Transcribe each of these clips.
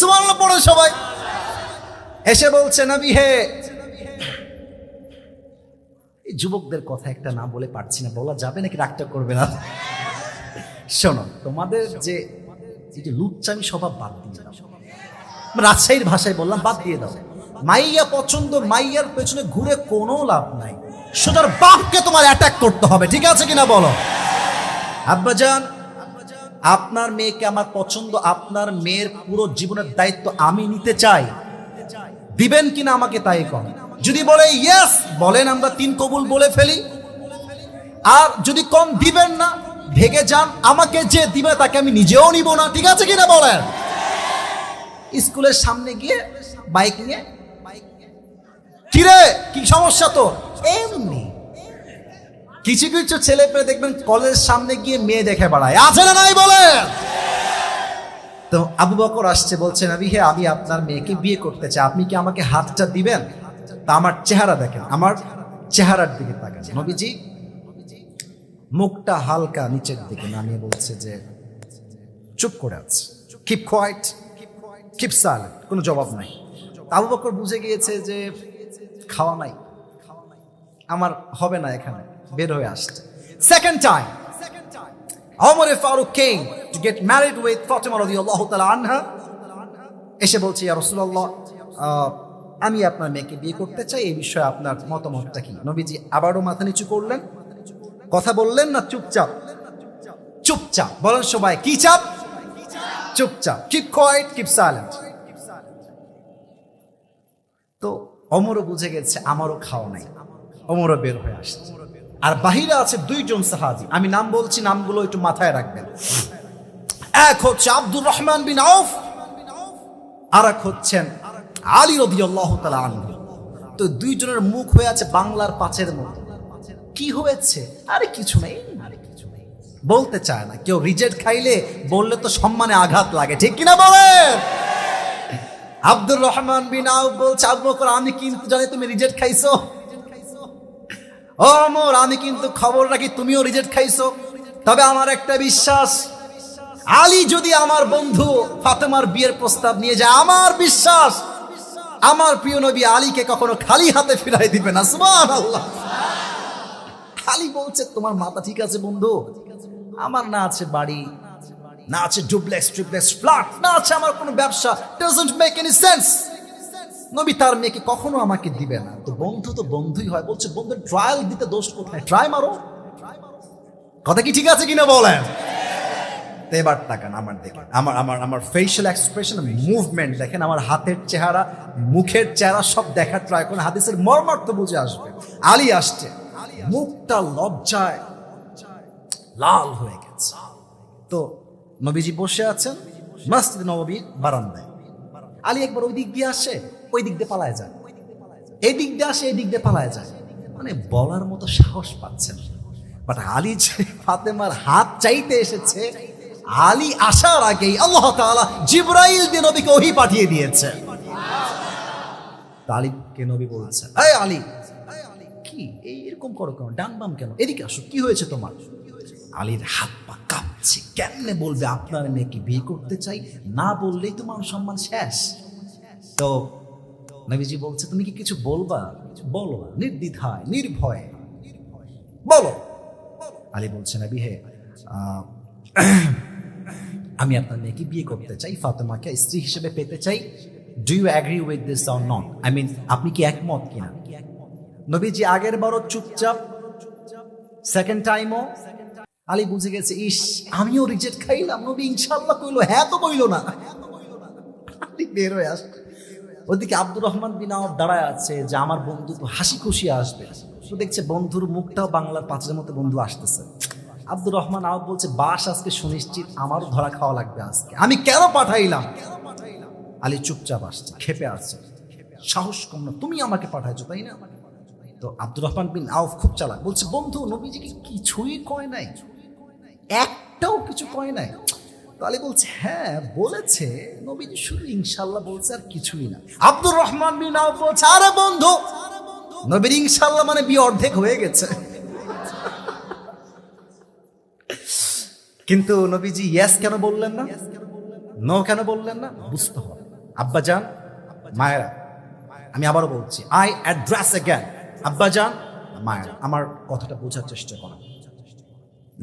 সুবহানাল্লাহ, পড়ে সবাই। এসে বলছে, নবী হে। এই যুবকদের কথা একটা না বলে পারছি না, বলা যাবে নাকি রাগটা করবে না? শোনো, তোমাদের যে, এই যে লুচ্চামি স্বভাব বাদ দিয়ে দাও। রাজশাহীর ভাষায় বললাম, বাদ দিয়ে দাও। মাইয়া পছন্দ, মাইয়ার পেছনে ঘুরে কোনো লাভ নাই। সোজার বাপকে তোমার অ্যাটাক করতে হবে, ঠিক আছে কিনা বলো? আব্বাজান আপনার মেয়েকে আমার পছন্দ, আপনার মেয়ের পুরো জীবনের দায়িত্ব আমি নিতে চাই। দিবেন কিনা আমাকে তাই কম যদি বলে ইয়েস বলেন আমরা তিন কবুল বলে ফেলি। আর যদি কম দিবেন না ভেগে যান, আমাকে যে দিবে তাকে আমি নিজেও নিব না, ঠিক আছে কিনা বলেন? স্কুলের সামনে গিয়ে বাইক নিয়ে কিরে, কি সমস্যা তো এমনি। কিছু কিছু ছেলে পেয়ে দেখবেন কলেজের সামনে গিয়ে মেয়ে দেখে বেড়ায়। আছে না নাই বলেন তো আবু বকর আসছে, বলছে, নবী হে, আমি আপনার মেয়েকে বিয়ে করতে চাই। আপনি কি আমাকে হাতটা দিবেন? তা আমার চেহারা দেখেন, আমার চেহারার দিকে তাকান। নবীজি মুখটা হালকা নিচের দিকে নামিয়ে বলছে যে, চুপ করে আছে। কিপ কোয়াইট কিপ সাইলেন্ট কোনো জবাব নাই। আবু বকর বুঝে গিয়েছে যে, খাওয়া নাই। আমার হবে না এখানে। বের হয়ে আসছে। Second time Omar Farooq came to get married with Fatima radiyallahu ta'ala anha এসে বলছে ইয়া রাসূলুল্লাহ আহ, আমি আপনার মেয়েকে বিয়ে করতে চাই এই বিষয়ে আপনার মতামতটা কি? নবীজি আবারও মাথা নিচু করলেন। কথা বললেন না চুপচাপ চুপচাপ। বলেন সবাই কি চাপ? চুপচাপ। কিপ কোয়াইট কিপ সাইলেন্ট তো অমরও বুঝে গেছে আমারও খাওয়া নাই। অমরও বের হয়ে আসছে। আর বাহিরে আছে দুইজন সাহাজি আমি নাম বলছি, নামগুলো একটু মাথায় রাখবেন। এক হচ্ছে আব্দুর রহমান বিন আউফ আর এক হচ্ছেন আলী তাআলা আনহু। তো দুইজনের মুখ হয়ে আছে বাংলার পাঁচের মতো। কি হয়েছে? আরে কিছু নেই। বলতে চায় না। কেউ রিজেক্ট খাইলে বললে তো সম্মানে আঘাত লাগে। ঠিক কিনা বলেন? আব্দুর রহমান বিন আউফ বলছে, আবু আমি কিন্তু জানি তুমি রিজেক্ট খাইছো। ও অমর আমি কিন্তু খবর রাখি, তুমিও রিজেক্ট খাইছো। তবে আমার একটা বিশ্বাস, আলী যদি আমার বন্ধু ফাতেমার বিয়ের প্রস্তাব নিয়ে যায়, আমার বিশ্বাস, আমার প্রিয় নবী আলীকে কখনো খালি হাতে ফিরাই দিবে না, সুবহানাল্লাহ। খালি বলছে, তোমার মাথা ঠিক আছে, বন্ধু? আমার না আছে বাড়ি, না আছে ডুপ্লেক্স ট্রিপ্লেক্স ফ্ল্যাট, না আছে আমার কোনো ব্যবসা ডাজন্ট মেক এনি সেন্স নবী তার মেয়েকে কখনো আমাকে দিবে না। তো বন্ধু তো বন্ধুই হয়। বলছে, বন্ধু ট্রায়াল দিতে দোষ কোথায়? ট্রাই মারো। কথা কি ঠিক আছে কিনা বলেন? তো এবার তাকান, আমার দেখেন, আমার আমার আমার ফেশিয়াল এক্সপ্রেশন মুভমেন্ট দেখেন, আমার হাতের চেহারা, মুখের চেহারা সব দেখার ট্রাই করুন। হাদিসের মর্মার্থ বুঝে আসবে। আলী আসছে। মুখটা লজ্জায় লাল হয়ে গেছে। তো নবীজি বসে আছেন, মসজিদ নববীর বারান্দায়। আলী একবার ওই দিক দিয়ে আসে। ওই দিক দিয়ে পালায় যায়। এই দিক দিয়ে আসে এই দিক দিয়ে পালায় যায়। মানে বলার মতো সাহস পাচ্ছেন বাট আলী যে ফাতেমার হাত চাইতে এসেছে, আলী আসার আগেই আল্লাহ তাআলা জিব্রাইল দিয়ে নবীকে ওহি পাঠিয়ে দিয়েছে। আলীকে নবী বলছে, এই আলী, কি? এই এরকম করো কেন? ডান বাম কেন? এদিকে আসো, কি হয়েছে তোমার? আলীর হাত পা কাঁপছে। কেমনে বলবে, আপনার মেয়েকে বিয়ে করতে চাই? না বললেই তো মান সম্মান শেষ। তো নবীজি বলছে, তুমি কি কিছু বলবা? বলো নির্দ্বিধায়, নির্ভয়ে। বলো। আলী বলছে, নবী, হে আমি আপনার মেয়েকে বিয়ে করতে চাই, ফাতেমাকে স্ত্রী হিসেবে পেতে চাই। Do you agree with this or not I mean আপনি কি একমত কিনা? নবীজি আগের বারও চুপচাপ সেকেন্ড টাইমও আলী বুঝে গেছে, ইস, আমিও রিজেক্ট খাইলাম, নবী ইনশাল্লাহ কইলো হ্যাঁ তো কইলো না। আলী বের হয়ে আসছে। ওদিকে আব্দুর রহমান বিন আওয়াব দাঁড়ায় আছে যে আমার বন্ধু তো হাসি খুশি আসবে। তো দেখছে বন্ধুর মুখটাও বাংলার পাঁচের মতো বন্ধু আসতেছে। আব্দুর রহমান আওয়াব বলছে, বাস আজকে সুনিশ্চিত আমারও ধরা খাওয়া লাগবে আজকে। আমি কেন পাঠাইলাম? আলী চুপচাপ আসছে, খেপে আসছে। সাহস কম না, তুমি আমাকে পাঠাইছো, তাই না? তো আব্দুর রহমান বিন আউফ খুব চালাক, বলছে, বন্ধু, নবীজিকে কিছুই কয় নাই। একটাও কিছু কয় নাই। তো আলী বলছে হ্যাঁ বলেছে। নবীজি শুধু ইনশাল্লাহ বলছে আর কিছুই না। আব্দুর রহমান বিন আউফ বলছে, আরে বন্ধু। নবীর ইনশাল্লাহ মানে বিয়ে অর্ধেক হয়ে গেছে। কিন্তু নবীজি ইয়েস কেন বললেন না? নো কেন বললেন না? বুঝতে হবে। আব্বাজান মায়েরা, আমি আবারও বলছি আই অ্যাড্রেস অ্যাগেন আব্বাজান মায়েরা, আমার কথাটা বোঝার চেষ্টা করেন।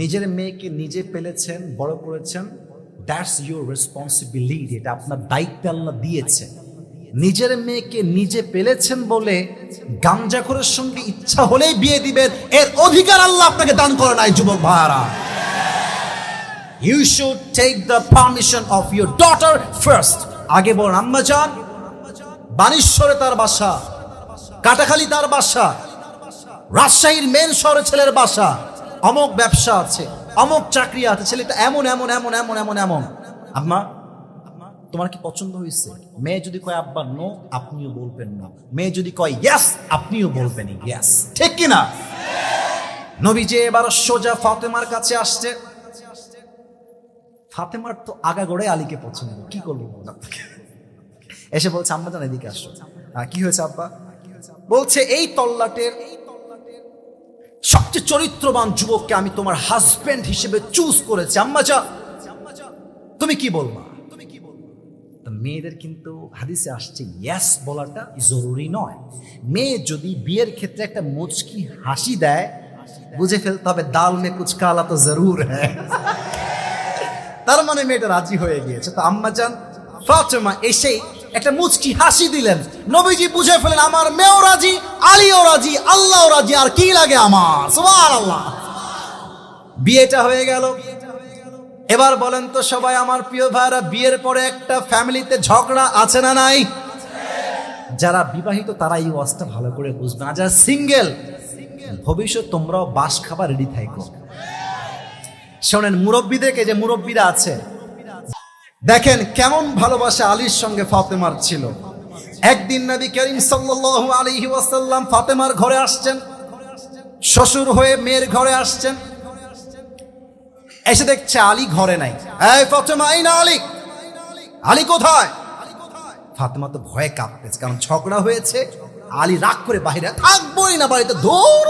নিজের মেয়েকে নিজে পেলেছেন, বড় করেছেন দ্যাটস ইউর রেসপন্সিবিলিটি এটা আপনার দায়িত্ব আল্লাহ দিয়েছে নিজের মেয়েকে নিজে পেলেছেন বলে গামজাখরের সঙ্গে ইচ্ছা হলেই বিয়ে দিবেন। এর অধিকার আল্লাহ আপনাকে দান করে নাই, যুবক ভাইয়ারা। You should take the permission of your daughter first আগে বল, আম্মা যান। বানেশ্বরে তার বাসা। কাটাখালী তার বাসা। রাজশাহীর মেন শহরে ছেলের বাসা। অমক ব্যবসা আছে। অমক চাকরি আছে ছেলেটা এমন এমন এমন এমন এমন এমন। আম্মা তোমার কি পছন্দ হয়েছে মেয়ে যদি কয় আব্বা নো আপনিও বলবেন না। মেয়ে যদি কয় ইয়াস আপনিও বলবেন। ইয়াস ঠিক কি না? নবী যে এবার সোজা ফাতেমার কাছে আসছে। ফাতেমার তো আগাগোড়ে আলীকে পছন্দ। কি করব এসে বলছে আম্মা জান এদিকে আসো। আহ, কি হয়েছে আব্বা? বলছে এই তল্লাটের সবচেয়ে চরিত্রবান যুবককে আমি তোমার হাজবেন্ড হিসেবে চুজ করেছি। আম্মা যা, তুমি কি বলবা? তা মেয়েদের কিন্তু হাদিসে আসছে ইয়াস বলাটা জরুরি নয়। মেয়ে যদি বিয়ের ক্ষেত্রে একটা মুচকি হাসি দেয়, বুঝে ফেলতে হবে দাল মে কুচ কালা তো জরুর হ্যাঁ। তার মানে মেয়েটা রাজি হয়ে গিয়েছে। তো আম্মা যান, ফাতেমা এসে একটা মুচকি হাসি দিলেন। নবীজি বুঝে ফেলেন, আমার মেয়েও রাজি, আলীও রাজি, আল্লাহও রাজি, আর কি লাগে আমার? সুবহানাল্লাহ। বিয়েটা হয়ে গেল। এবার বলেন তো সবাই, আমার প্রিয় ভাইরা বিয়ের পরে একটা ফ্যামিলিতে ঝগড়া আছে না নাই? যারা বিবাহিত তারা এই অবস্থা ভালো করে বুঝবে। না, যারা সিঙ্গেল, ভবিষ্যৎ তোমরাও বাস খাবার রেডি থাকো শোনেন, মুরব্বীদেরকে, যে মুরব্বীরা আছে দেখেন কেমন ভালোবাসা আলীর সঙ্গে ফাতেমার ছিল। একদিন নবী করিম সাল্লাল্লাহু আলাইহি ওয়াসাল্লাম ফাতেমার ঘরে আসছেন। শ্বশুর হয়ে মেয়ের ঘরে আসছেন। এসে দেখছে আলী ঘরে নাই। আলী? আলী কোথায়? ফাতেমা তো ভয়ে কাঁপতেছে, কারণ ঝগড়া হয়েছে। আলী রাগ করে বাইরে থাকবোই না বাড়িতে, ধর!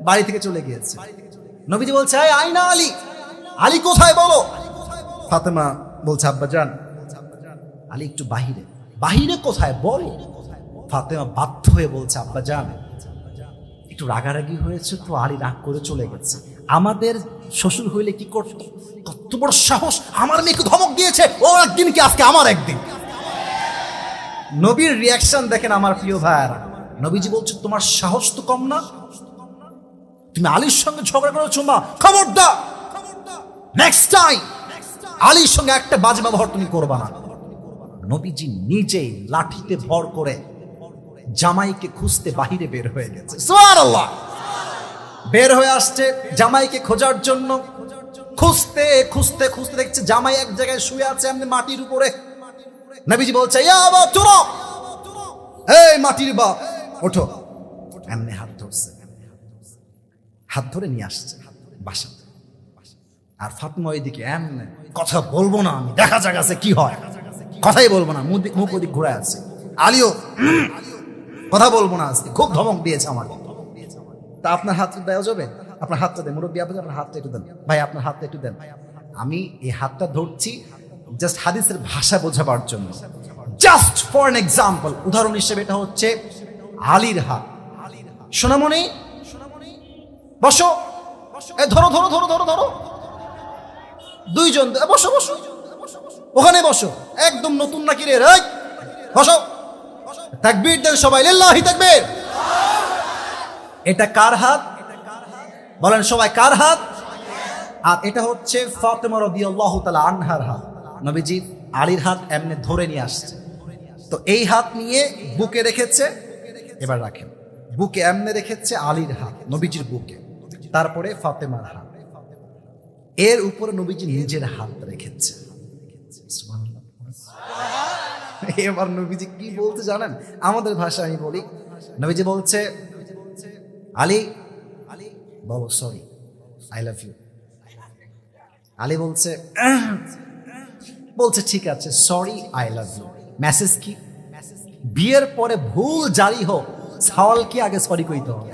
বাড়ি থেকে চলে গিয়েছে। নবীজি বলছে আইনা আলী আলী কোথায় বলো? ফাতেমা বলছে, আব্বা, যান। আলী একটু বাহিরে বাহিরে কোথায় বলো? ফাতেমা বাধ্য হয়ে বলছে, আব্বা, যান। একটু রাগারাগি হয়েছে তো, আলী রাগ করে চলে গেছে। আমাদের শ্বশুর হইলে কি করত কত বড় সাহস? আমার মেয়েকে ধমক দিয়েছে, ও একদিন কি আজকে আমার একদিন? নবীর রিয়াকশন দেখেন আমার প্রিয় ভাইয়ারা, নবীজি বলছে, তোমার সাহস তো কম না? তুমি আলীর সঙ্গে ঝগড়া করেছ মা খবরদার। নেক্সট টাইম আলীর সঙ্গে একটা বাজে ব্যবহার তুমি করবা না। নবীজি নিজেই লাঠিতে ভর করে জামাইকে খুঁজতে বাহিরে বের হয়ে গেছে। সুবহানাল্লাহ। বের হয়ে আসছে জামাইকে খোঁজার জন্য। খুঁজতে খুঁজতে খুঁজতে দেখছে জামাই এক জায়গায় শুয়ে আছে, এমনি মাটির উপরে। নবীজি বলছে এই মাটির বাপ ওঠো। এমনি হাত ধরছে। হাত ধরে নিয়ে আসছে বাসাতে আর ফাতমা ওইদিকে এমনি কথা বলব না আমি। দেখা যাক আছে কি হয়। কথাই বলব না, মুখ ওদিক ঘুরে আছে আলিও, কথা বলব না আজকে। খুব ধমক দিয়েছে আমাকে। তা আপনার হাত দেওয়া যাবে? আপনার হাতটা দেন। মুরব্বী আপনি আপনার হাতটা একটু দেন। ভাই, আপনার হাতটা একটু দেন। আমি এই হাতটা ধরছি জাস্ট হাদিসের ভাষা বোঝাবার জন্য। জাস্ট ফর এন এক্সাম্পল উদাহরণ হিসেবে এটা হচ্ছে আলীর হাত। সোনামণি, বসো। ধরো ধরো ধরো ধরো ধরো। দুইজন বসো বসো। ওখানে বসো। একদম নতুন নাকি রে রাই বসো। তাকবীর দেন সবাই, লিল্লাহি তাকবীর। এটা কার হাত? বলেন সবাই, কার হাত? আর এটা হচ্ছে ফাতেমা রাদিয়াল্লাহু তাআলা আনহার হাত। নবীজি আলীর হাত এমনি ধরে নিয়ে আসছে। তো এই হাত নিয়ে বুকে রেখেছে, এবার রাখেন। বুকে এমনি রেখেছে আলীর হাত, নবীজির বুকে। তারপরে ফাতেমার হাত। এর উপরে নবীজি নিজের হাত রেখেছে এবার নবীজি কি বলতে জানেন? আমাদের ভাষা আমি বলি। নবীজি বলছে, আলী আলী বলো sorry I love you Ali বলছে বলছে, ঠিক আছে sorry I love you message কি? বিয়ের পরে ভুল জারি হোক, সওয়াল কি আগে সরি কইতে হবে?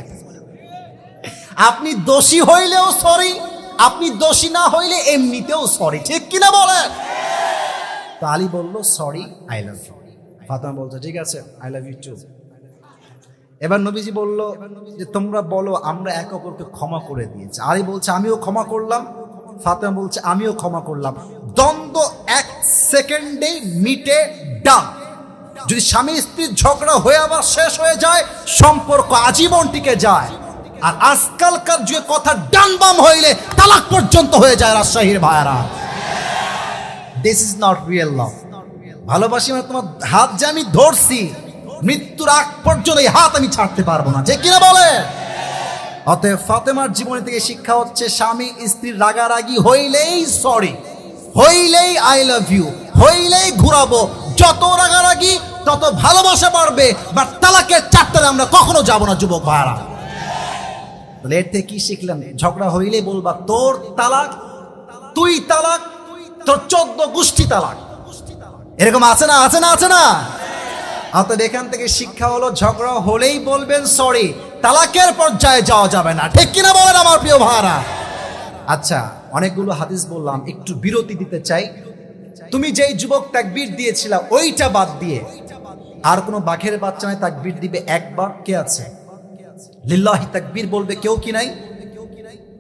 আপনি দোষী হইলেও সরি আপনি দোষী না হইলে এমনিতেও সরি ঠিক কিনা বলেন? তো আলী বলল sorry I love you Fatima বলছে, ঠিক আছে আই লাভ ইউ টু এবার নবীজি বলল যে, তোমরা বলো, আমরা এক অপরকে ক্ষমা করে দিয়েছি। আলী বলছে, আমিও ক্ষমা করলাম। ফাতেমা বলছে, আমিও ক্ষমা করলাম। দ্বন্দ্ব এক সেকেন্ডে মিটে ডান। যদি স্বামী স্ত্রীর ঝগড়া হয়ে আবার শেষ হয়ে যায়, সম্পর্ক আজীবন টিকে যায়। আর আজকালকার যে কথা ডান বাম হইলে তালাক পর্যন্ত হয়ে যায় রাজশাহীর ভাইয়ারা। This is not real love ভালোবাসি মানে তোমার হাত যে আমি ধরছি, মৃত্যুর আগ পর্যন্ত এই হাত আমি ছাড়তে পারব না। যে কিনা বলে? অতএব ফাতেমার জীবনে থেকে শিক্ষা হচ্ছে, স্বামী স্ত্রীর রাগারাগি হইলেই সরি হইলেই আই লাভ ইউ হইলেই ঘুরাবো। যত রাগারাগি, তত ভালোবাসা বাড়বে, বা তালাকের চারটারে আমরা কখনো যাব না, যুবক ভাইরা তাহলে থেকে কি শিখলাম? ঝগড়া হইলে বলবা, তোর তালাক, তুই তালাক, তোর চোদ্দ গোষ্ঠী তালাক। এরকম আছে না আছে না আছে না? অতএব এখান থেকে শিক্ষা হলো, ঝগড়া হলেই বলবেন, সরি, তালাকের পর্যায়ে যাওয়া যাবে না। ঠিক কিনা বলেন আমার প্রিয় ভাড়া আচ্ছা অনেকগুলো হাদিস বললাম, একটু বিরতি দিতে চাই। তুমি যেই যুবক তাকবীর দিয়েছিলা, ওইটা বাদ দিয়ে, আর কোনো বাঘের বাচ্চা নাই, তাকবীর দিবে একবার, কে আছে? লিল্লাহি তাকবীর বলবে কেউ কি নাই?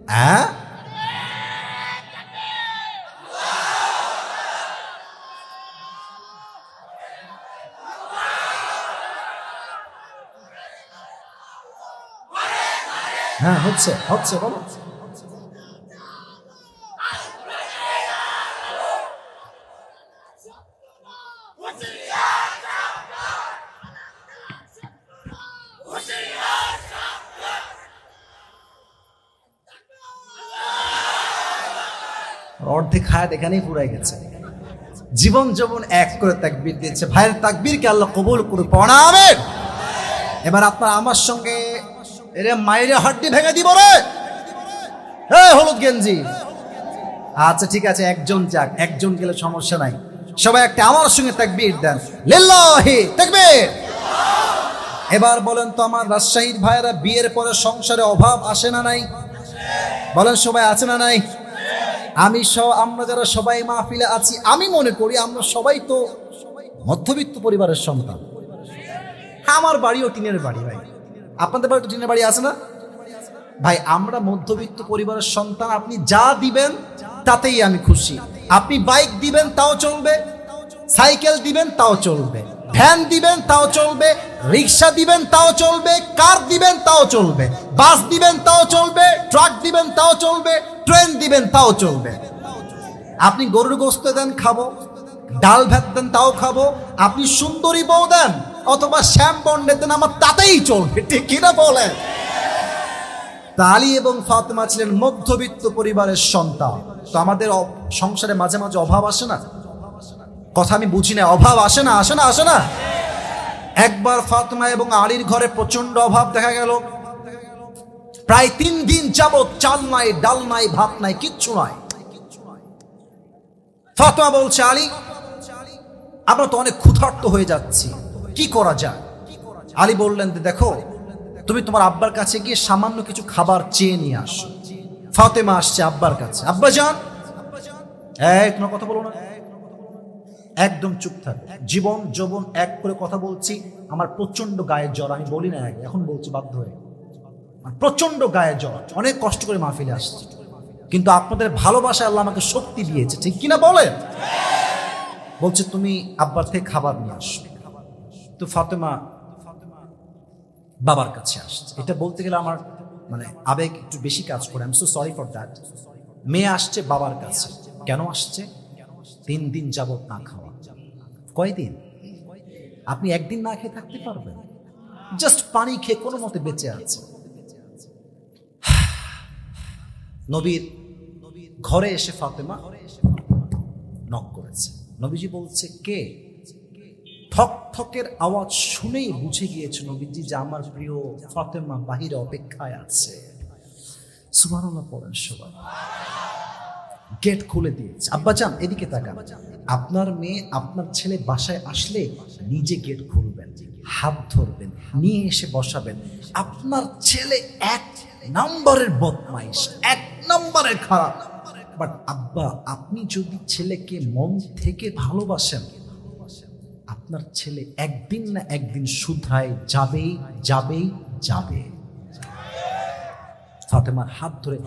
হ্যাঁ? হ্যাঁ হচ্ছে হচ্ছে বলো। অর্ধেক হায়াত এখানেই পুরাই গেছে। জীবন যৌবন এক করে তাকবীর দিয়েছে। ভাইয়ের তাকবীরকে আল্লাহ কবুল করে পড়াবেন এবার আপনার আমার সঙ্গে এরে মাইরে হাড্ডি ভেঙে দিব রে। হে হলুদ গেঞ্জি। আচ্ছা ঠিক আছে, একজন যাক, একজন গেলে সমস্যা নাই। সবাই একটা আমার সঙ্গে তাকবীর দেন। লিল্লাহি, তাকবীর। এবার বলেন তো আমার রাজশাহীর ভাইয়েরা বিয়ের পরে সংসারে অভাব আসে না নাই? বলেন সবাই আছে না নাই? আমি সহ আমরা যারা সবাই মাহফিলে আছি, আমি মনে করি আমরা সবাই তো মধ্যবিত্ত পরিবারের সন্তান। আমার বাড়িও টিনের বাড়ি ভাই। আপনাদের বাড়ি তো টিনের বাড়ি আছে না? ভাই, আমরা মধ্যবিত্ত পরিবারের সন্তান, আপনি যা দিবেন তাতেই আমি খুশি। আপনি বাইক দিবেন, তাও চলবে। সাইকেল দিবেন, তাও চলবে। ভ্যান দিবেন, তাও চলবে। রিক্সা দিবেন, তাও চলবে। কার দিবেন, তাও চলবে। বাস দিবেন, তাও চলবে। ট্রাক দিবেন, তাও চলবে। ট্রেন দিবেন, তাও চলবে। আপনি গরুর গোস্ত দেন, খাব। ডাল ভাত দেন, তাও খাব। আপনি সুন্দরী বউ দেন, অথবা শ্যাম বন্ডে দেন, আমার তাতেই চলবে। ঠিক কিনা বলেন? আলী এবং ফাতেমা ছিলেন মধ্যবিত্ত পরিবারের সন্তান। তো আমাদের সংসারে মাঝে মাঝে অভাব আসে না? কথা আমি বুঝি না, অভাব আসে না আসে না আসে না। একবার ফাতেমা এবং আলীর ঘরে প্রচণ্ড অভাব দেখা গেল। প্রায় তিন দিন যাবৎ চাল নাই, ডাল নাই, ভাত নাই, কিচ্ছু নাই। ফাতেমা বলছে, আলী, আমরা তো অনেক ক্ষুধার্ত হয়ে যাচ্ছি, কি করা যায়? আলী বললেন দেখো, তুমি তোমার আব্বার কাছে গিয়ে সামান্য কিছু খাবার চেয়ে নিয়ে আসো। ফাতেমা আসছে আব্বার কাছে আব্বা যান এই, তোমার কথা বলো না। একদম চুপ থাকো। জীবন যৌবন এক করে কথা বলছি আমার প্রচণ্ড গায়ের জ্বর আমি বলি না আগে, এখন বলছি বাধ্য হয়ে। প্রচণ্ড গায়ের জ্বর অনেক কষ্ট করে মাহফিলে আসছি। কিন্তু আপনাদের ভালোবাসা আল্লাহ আমাকে শক্তি দিয়েছে ঠিক কিনা বলেন? বলছে তুমি আব্বার থেকে খাবার নিয়ে আসো। তো ফাতেমা বাবার কাছে আসছে। এটা বলতে গেলে আমার মানে আবেগ একটু বেশি কাজ করে। আমি সো সরি ফর দ্যাট মেয়ে আসছে বাবার কাছে। কেন আসছে? তিন দিন যাবত না খাওয়া। কয়দিন? আপনি একদিন না খেয়ে থাকতে পারবেন। জাস্ট পানি খেয়ে কোনো মতে বেঁচে আছে। নবীর ঘরে এসে ফাতেমা নক করেছে। নবীজি বলছে, কে? ঠক ঠকের আওয়াজ শুনেই বুঝে গিয়েছে নবীজি যে আমার প্রিয় ফাতেমা বাহিরে অপেক্ষায় আছে। সুবহানাল্লাহ পড়েন সবাই। গেট খুলে দিয়েছে। আব্বা যান এদিকে তাকান। আপনার মেয়ে আপনার ছেলে বাসায় আসলে নিজে গেট খুলবেন হাত ধরবেন নিয়ে এসে বসাবেন। আপনার ছেলে এক নম্বরের বদমাইশ এক নম্বরের খারাপ। বাট আব্বা আপনি যদি ছেলেকে মন থেকে ভালোবাসেন আপনার ছেলে একদিন না একদিন শুধরায় যাবেই যাবেই যাবে। ফাতেমার হাত ধরে